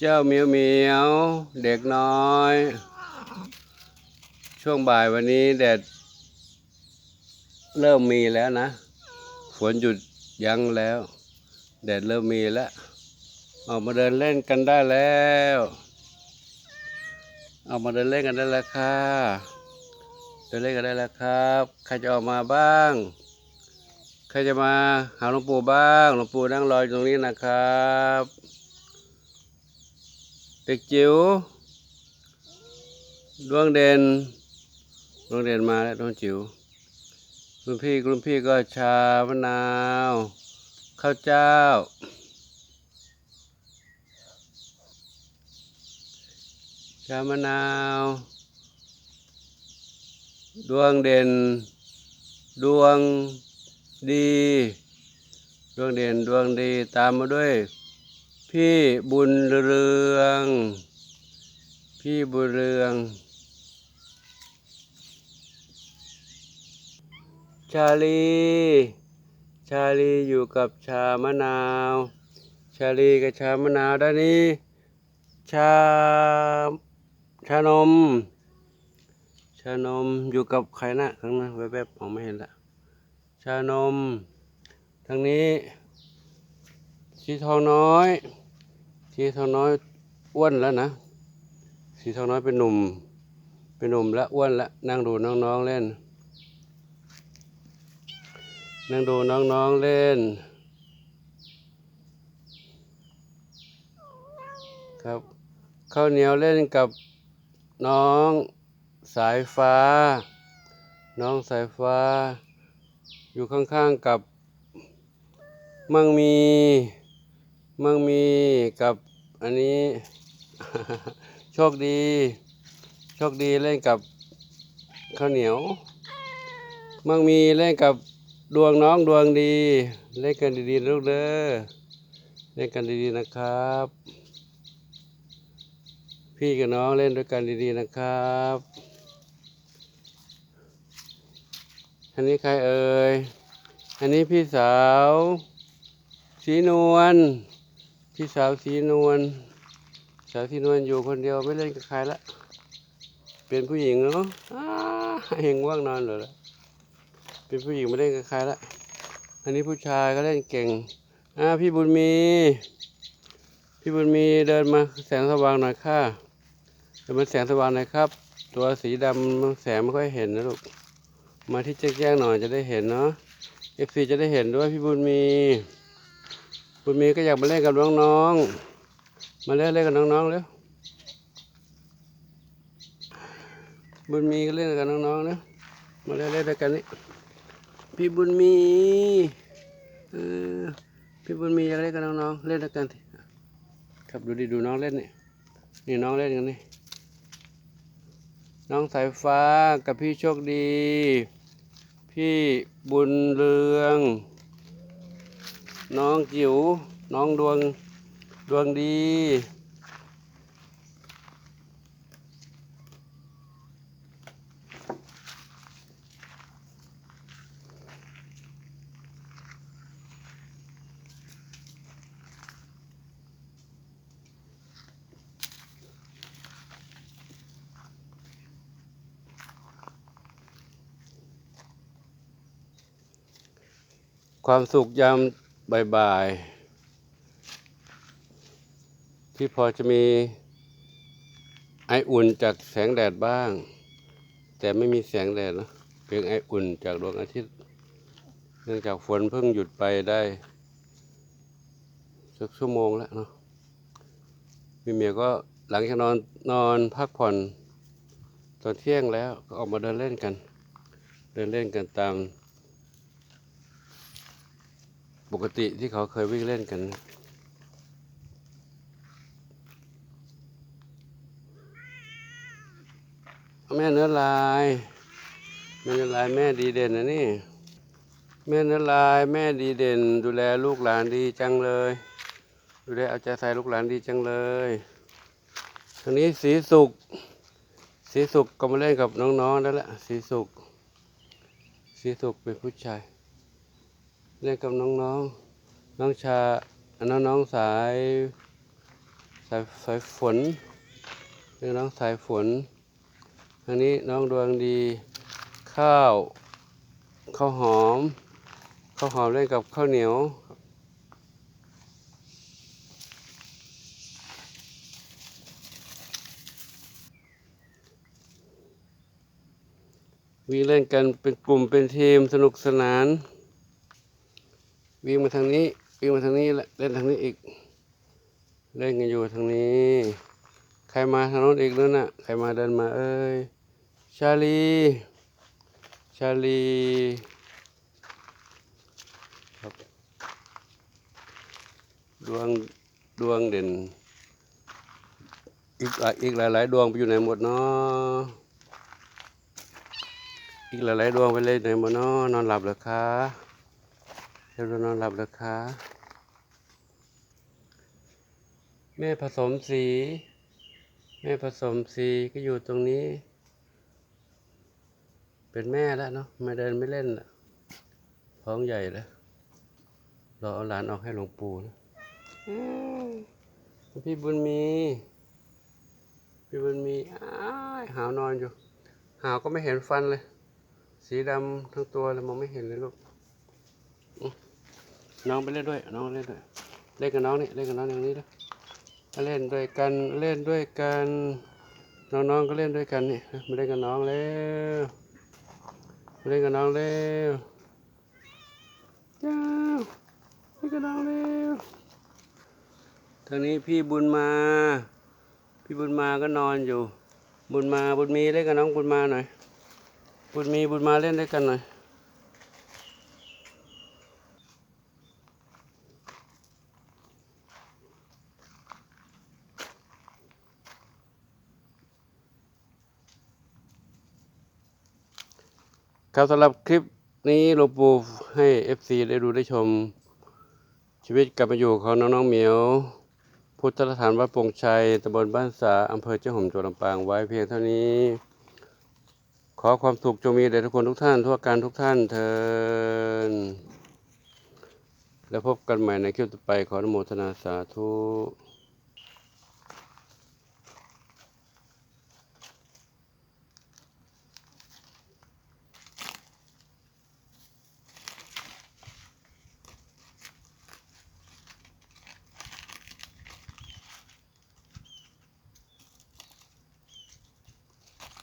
เจ้าเหมียวเหมียวเด็กน้อย ช่วงบ่ายวันนี้แดดเริ่มมีแล้วนะ ฝนหยุดยั้งแล้ว แดดเริ่มมีแล้ว ออกมาเดินเล่นกันได้แล้วออกมาเดินเล่นกันได้แล้วค่ะเดินเล่นกันได้แล้วครับ ใครจะออกมาบ้าง ใครจะมาหาหลวงปู่บ้างหลวงปู่นั่งรออยู่ตรงนี้นะครับ เด็กจิ๋วดวงเด่นดวงเด่นมาแล้วดวงจิ๋วคุณพี่คุณพี่ก็ชามะนาว ข้าวเจ้า ชามะนาว ดวงเด่น ดวงดี ดวงเด่นดวงดีตามมาด้วย พี่บุญเรือง พี่บุญเรือง ชาลี ชาลีอยู่กับชามะนาว ชาลีกับชามะนาวด้านนี้ ชา ชานม ชานมอยู่กับใครนะข้างหน้าแวบๆมองไม่เห็นละ ชานม ทางนี้สีทองน้อย สีทองน้อยอ้วนแล้วนะ สีทองน้อยเป็นหนุ่ม เป็นหนุ่มและอ้วนและนั่งดูน้องๆเล่น นั่งดูน้องๆเล่น ครับข้าวเหนียวเล่นกับน้องสายฟ้า น้องสายฟ้า อยู่ข้างๆกับมั่งมี มั่งมีกับอันนี้โชคดี โชคดีเล่นกับข้าวเหนียวมั่งมีเล่นกับดวงน้องดวงดี เล่นกันดีๆลูกเด้อเล่นกันดีๆนะครับ พี่กับน้องเล่นด้วยกันดีๆนะครับอันนี้ใครเอ่ย อันนี้พี่สาวสีนวล พี่สาวสีนวลสาวสีนวลอยู่คนเดียวไม่เล่นกับใครละเป็นผู้หญิงเนาะเฮงว่างนอนเลยละเป็นผู้หญิงไม่เล่นกับใครละอันนี้ผู้ชายก็เล่นเก่งอ่าพี่บุญมี พี่บุญมีเดินมาแสงสว่างหน่อยค่ะเดินมาแสงสว่างหน่อยครับ ตัวสีดำแสงไม่ค่อยเห็นนะลูกมาที่แจ้งๆหน่อยจะได้เห็นเนาะเอฟซีจะได้เห็นด้วยพี่บุญมี บุญมีก็อยากมาเล่นกับน้องๆ มาเล่นเล่นกับน้องๆเร็วบุญมีก็เล่นกับน้องๆเร็วมาเล่นเล่นด้วยกันนี่พี่บุญมีเออพี่บุญมีอยากเล่นกับน้องๆเล่นด้วยกันสิครับดูดิดูน้องเล่นนี่นี่น้องเล่นกันนี่น้องสายฟ้ากับพี่โชคดี พี่บุญเรือง น้องจิ๋วน้องดวงดวงดี ความสุขยาม บ่ายๆที่พอจะมีไออุ่นจากแสงแดดบ้าง แต่ไม่มีแสงแดดนะเพียงไออุ่นจากดวงอาทิตย์ เนื่องจากฝนเพิ่งหยุดไปได้สักชั่วโมงแล้วเนาะพี่เมียก็หลังจากนอนนอนพักผ่อนตอนเที่ยงแล้วก็ออกมาเดินเล่นกัน เดินเล่นกันตาม ปกติที่เขาเคยวิ่งเล่นกัน แม่เนื้อลายแม่เนื้อลายแม่ดีเด่นนะนี่ แม่เนื้อลายแม่ดีเด่น ดูแลลูกหลานดีจังเลย ดูแลเอาใจใส่ลูกหลานดีจังเลยทางนี้สีสุกสีสุกก็มาเล่นกับน้องๆแล้วแหละสีสุกสีสุกเป็นผู้ชาย เล่นกับน้องๆน้องชาน้องน้องสายสายสายฝนนี่น้องสายฝนทางนี้น้องดวงดี ข้าวข้าวหอมข้าวหอมเล่นกับข้าวเหนียววิ่งเล่นกันเป็นกลุ่มเป็นทีมสนุกสนาน วิ่งมาทางนี้วิ่งมาทางนี้และเล่นทางนี้อีก เล่นกันอยู่ทางนี้ ใครมาทางโน้นอีกนั่นน่ะใครมาเดินมาเอ้ยชาลีชาลีครับดวงดวงเด่น อีกหลายอีกหลาย ๆ ดวงไปอยู่ไหนหมดเนาะอีกหลาย ๆ ดวงไปเลยไหนหมดเนาะนอนหลับเหรอคะ เดี๋ยวนอนหลับหรือคะแม่ผสมสี แม่ผสมสีก็อยู่ตรงนี้ เป็นแม่แล้วเนาะไม่เดินไม่เล่นละท้องใหญ่แล้วรอเอาหลานออกให้หลวงปู่นะพี่บุญมี พี่บุญมีอ้ายหาวนอนอยู่ หาวก็ไม่เห็นฟันเลย สีดำทั้งตัวเลยมองไม่เห็นเลยลูก น้องไปเล่นด้วย น้องเล่นด้วย เล่นกับน้องนี่ เล่นกับน้องอย่างนี้นะมาเล่นด้วยกัน เล่นด้วยกัน น้องๆก็เล่นด้วยกันนี่มาเล่นกับน้องแล้วมาเล่นกับน้องแล้วจ้าเล่นกับน้องแล้วทางนี้พี่บุญมา พี่บุญมาก็นอนอยู่ บุญมาบุญมีเล่นกับน้องบุญมาหน่อย บุญมีบุญมาเล่นด้วยกันหน่อย ครับสำหรับคลิปนี้หลวงปู่ให้ FC ได้ดูได้ชม ชีวิตกลับมาอยู่ของน้องๆเหมียว พุทธสถานวัดปงชัยตำบลบ้านสาอำเภอเจ้าห่มจังหวัดลำปางไว้เพียงเท่านี้ ขอความสุขจงมีแด่ทุกคนทุกท่านทั่วการทุกท่านเทินแล้วพบกันใหม่ในคลิปต่อไปขออนุโมทนาสาธุ